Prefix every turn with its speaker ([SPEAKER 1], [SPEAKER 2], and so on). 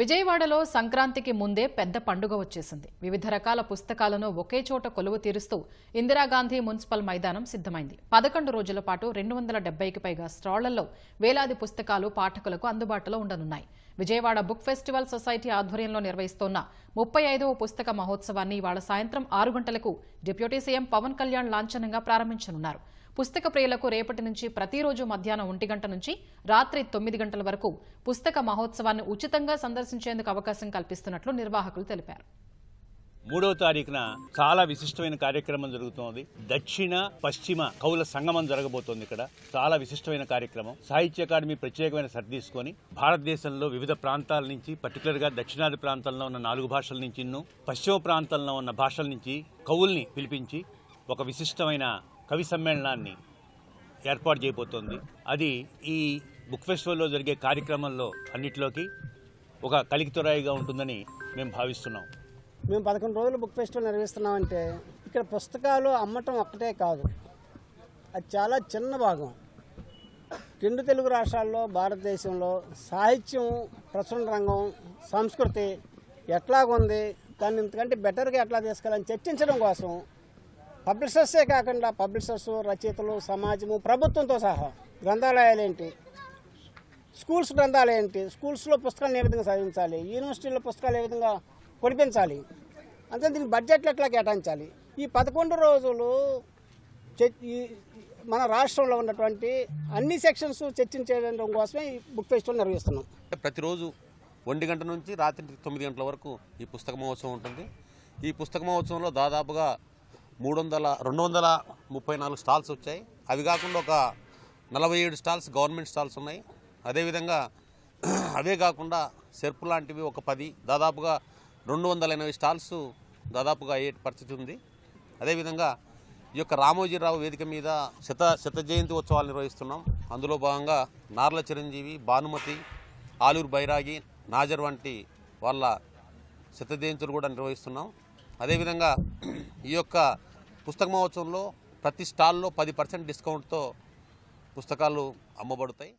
[SPEAKER 1] విజయవాడలో సంక్రాంతికి ముందే పెద్ద పండుగ వచ్చేసింది. వివిధ రకాల పుస్తకాలను ఒకే చోట కొలువు తీరుస్తూ ఇందిరాగాంధీ మున్సిపల్ మైదానం సిద్ధమైంది. పదకొండు రోజుల పాటు రెండు వందల డెబ్బైకి పైగా స్టాళ్ళలో వేలాది పుస్తకాలు పాఠకులకు అందుబాటులో ఉండనున్నాయి. విజయవాడ బుక్ ఫెస్టివల్ సొసైటీ ఆధ్వర్యంలో నిర్వహిస్తోన్న ముప్పై ఐదవ పుస్తక మహోత్సవాన్ని ఇవాళ సాయంత్రం ఆరు గంటలకు డిప్యూటీ సీఎం పవన్ కళ్యాణ్ లాంఛనంగా ప్రారంభించనున్నారు. పుస్తక ప్రియులకు రేపటి నుంచి ప్రతిరోజు మధ్యాహ్నం ఒంటి గంట నుంచి రాత్రి తొమ్మిది గంటల వరకు పుస్తక మహోత్సవాన్ని ఉచితంగా సందర్శించేందుకు అవకాశం కల్పిస్తున్నట్లు నిర్వాహకులు తెలిపారు.
[SPEAKER 2] మూడవ తారీఖున చాలా విశిష్టమైన కార్యక్రమం జరుగుతోంది. దక్షిణ పశ్చిమ కవుల సంగమం జరగబోతోంది ఇక్కడ. చాలా విశిష్టమైన కార్యక్రమం. సాహిత్య అకాడమీ ప్రత్యేకమైన సరి తీసుకొని భారతదేశంలో వివిధ ప్రాంతాల నుంచి పర్టికులర్గా దక్షిణాది ప్రాంతంలో ఉన్న నాలుగు భాషల నుంచి పశ్చిమ ప్రాంతంలో ఉన్న భాషల నుంచి కవుల్ని పిలిపించి ఒక విశిష్టమైన కవి సమ్మేళనాన్ని ఏర్పాటు చేయబోతోంది. అది ఈ బుక్ ఫెస్టివల్లో జరిగే కార్యక్రమంలో అన్నిటిలోకి ఒక కలికితురాయిగా ఉంటుందని మేము భావిస్తున్నాం.
[SPEAKER 3] మేము పదకొండు రోజులు బుక్ ఫెస్టివల్ నిర్వహిస్తున్నామంటే ఇక్కడ పుస్తకాలు అమ్మటం ఒక్కటే కాదు. అది చాలా చిన్న భాగం. రెండు తెలుగు రాష్ట్రాల్లో భారతదేశంలో సాహిత్యం ప్రచురణ రంగం సంస్కృతి ఎట్లాగుంది దాన్ని ఇంతకంటే బెటర్గా ఎట్లా తీసుకోవాలని చర్చించడం కోసం పబ్లిషర్సే కాకుండా పబ్లిషర్స్ రచయితలు సమాజము ప్రభుత్వంతో సహా గ్రంథాలయాలు ఏంటి? స్కూల్స్ గ్రంథాలు ఏంటి? స్కూల్స్లో పుస్తకాలను ఏ విధంగా చదివించాలి? యూనివర్సిటీలో పుస్తకాలు ఏ విధంగా కొనిపించాలి? అంతే దీనికి బడ్జెట్లు ఎట్లా కేటాయించాలి? ఈ పదకొండు రోజులు ఈ మన రాష్ట్రంలో ఉన్నటువంటి అన్ని సెక్షన్స్ చర్చించడం కోసమే ఈ బుక్ ఫెస్టివల్ నిర్వహిస్తున్నాం.
[SPEAKER 4] ప్రతిరోజు ఒంటి గంట నుంచి రాత్రి తొమ్మిది గంటల వరకు ఈ పుస్తక మహోత్సవం ఉంటుంది. ఈ పుస్తక మహోత్సవంలో దాదాపుగా మూడు వందల రెండు వందల ముప్పై నాలుగు స్టాల్స్ వచ్చాయి. అవి కాకుండా ఒక నలభై ఏడు స్టాల్స్ గవర్నమెంట్ స్టాల్స్ ఉన్నాయి. అదేవిధంగా అవే కాకుండా సెర్పు లాంటివి ఒక పది దాదాపుగా రెండు వందల ఎనభై స్టాల్స్ దాదాపుగా అయ్యే పరిస్థితి ఉంది. అదేవిధంగా ఈ యొక్క రామోజీరావు వేదిక మీద శత శత జయంతి ఉత్సవాలు నిర్వహిస్తున్నాం. అందులో భాగంగా నార్ల చిరంజీవి భానుమతి ఆలూరు బైరాగి నాజర్ వంటి వాళ్ళ శత జయంతులు కూడా నిర్వహిస్తున్నాం. అదేవిధంగా ఈ యొక్క పుస్తక మహోత్సవంలో ప్రతి స్టాల్లో పది పర్సెంట్ డిస్కౌంట్తో పుస్తకాలు అమ్మబడతాయి.